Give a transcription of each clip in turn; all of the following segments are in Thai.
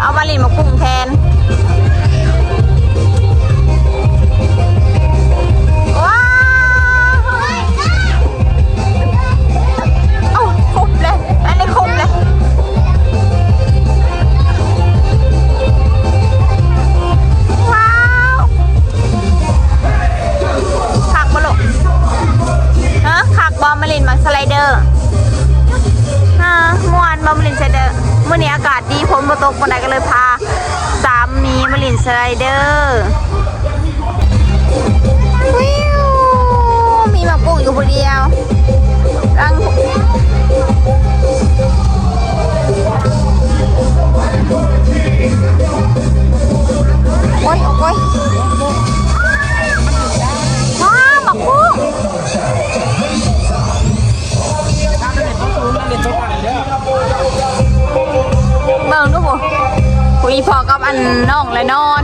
เอามาลินมากุ้งแทน วันนี้อากาศดีฝนมาตกวันไดก็เลยพา สามมีมาลินสไลเดอร์วิวมีมากกุ้งอยู่คนเดียวรังโอ๊ยโอ๊ย อันน่องและนอน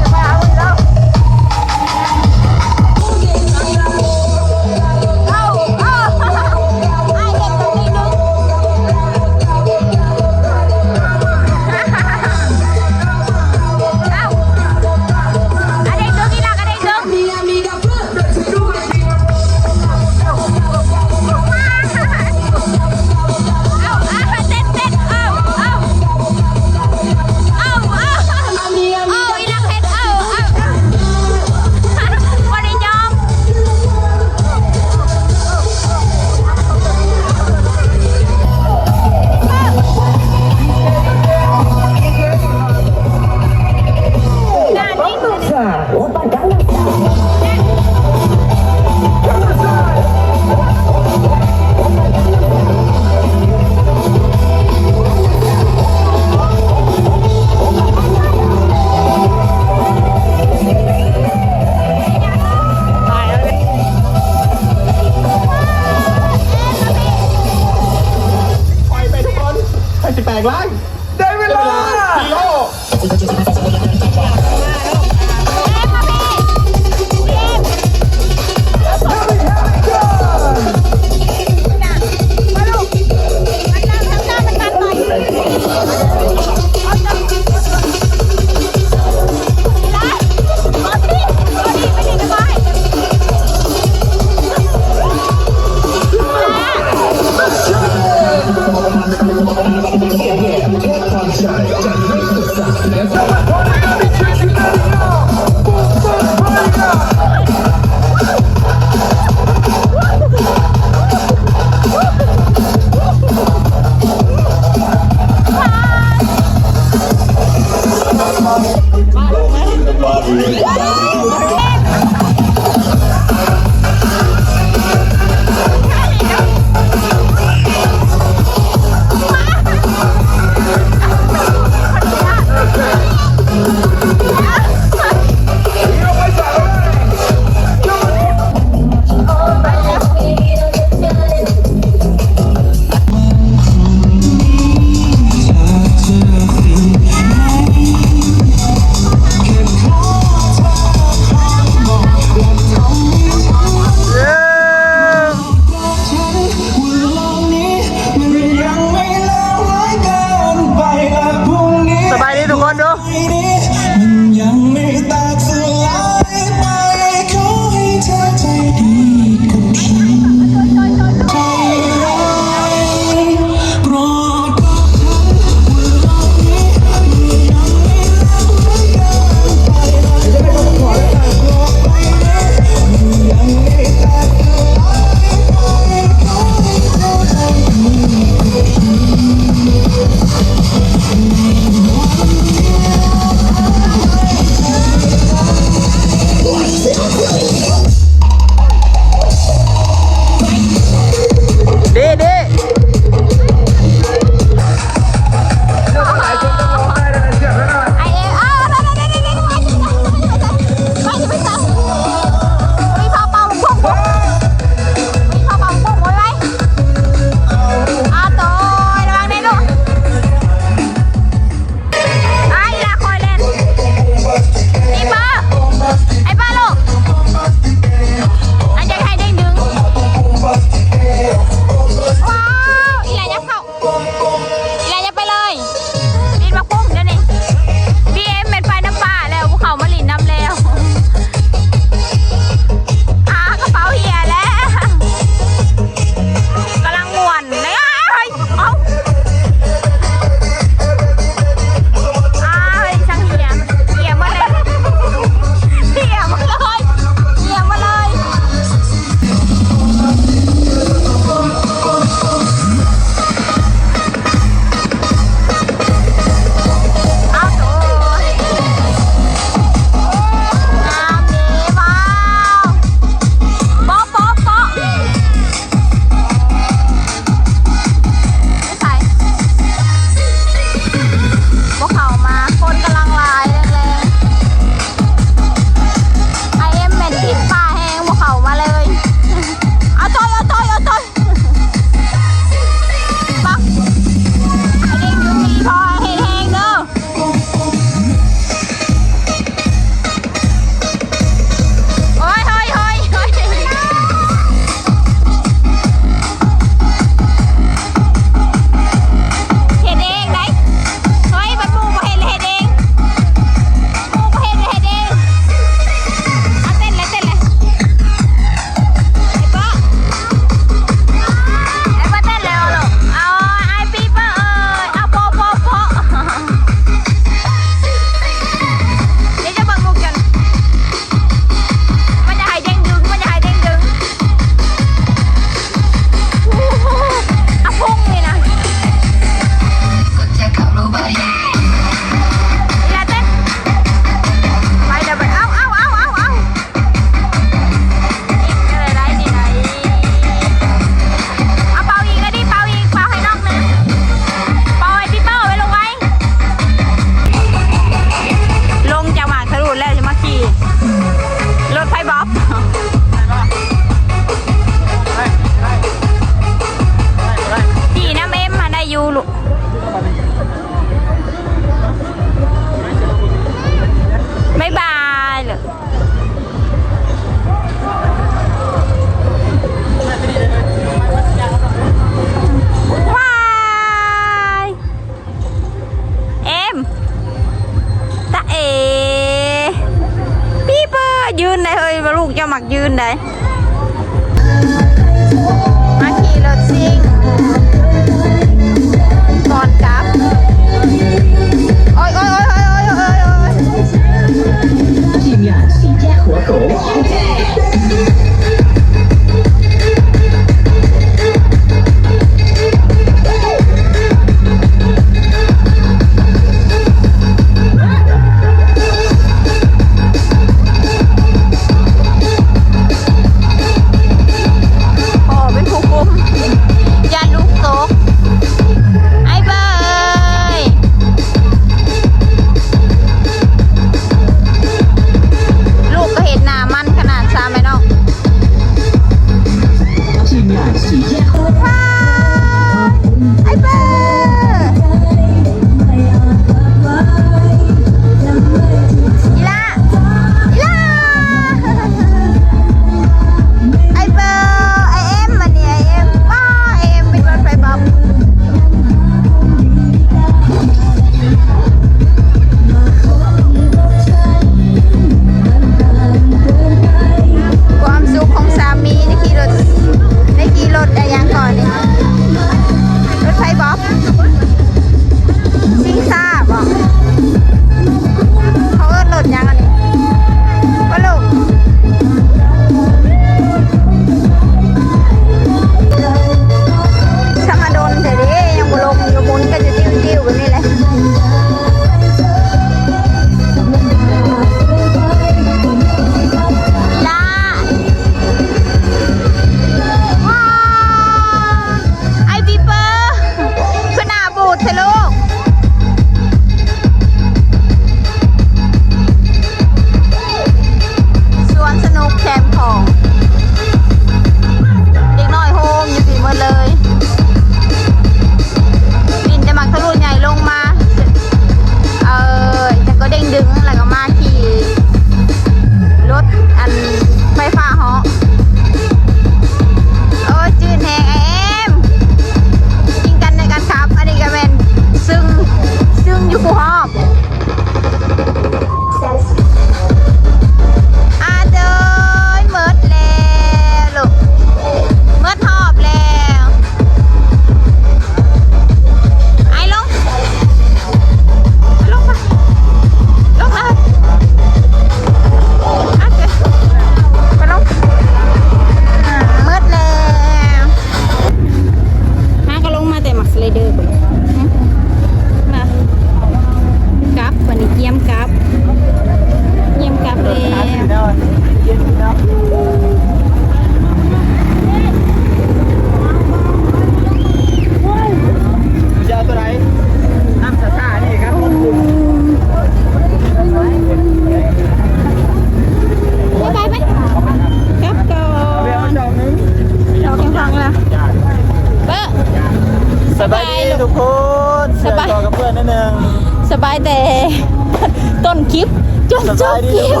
คลิปจนสจบาบยดีคลิป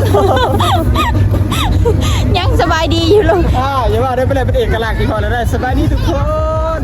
ยังสบายดีอยู่ลูกอ่าอย่าว่าได้เป็นอะไรเป็นเอกลักษณ์ที่พอแล้วได้สบายดีทุกคน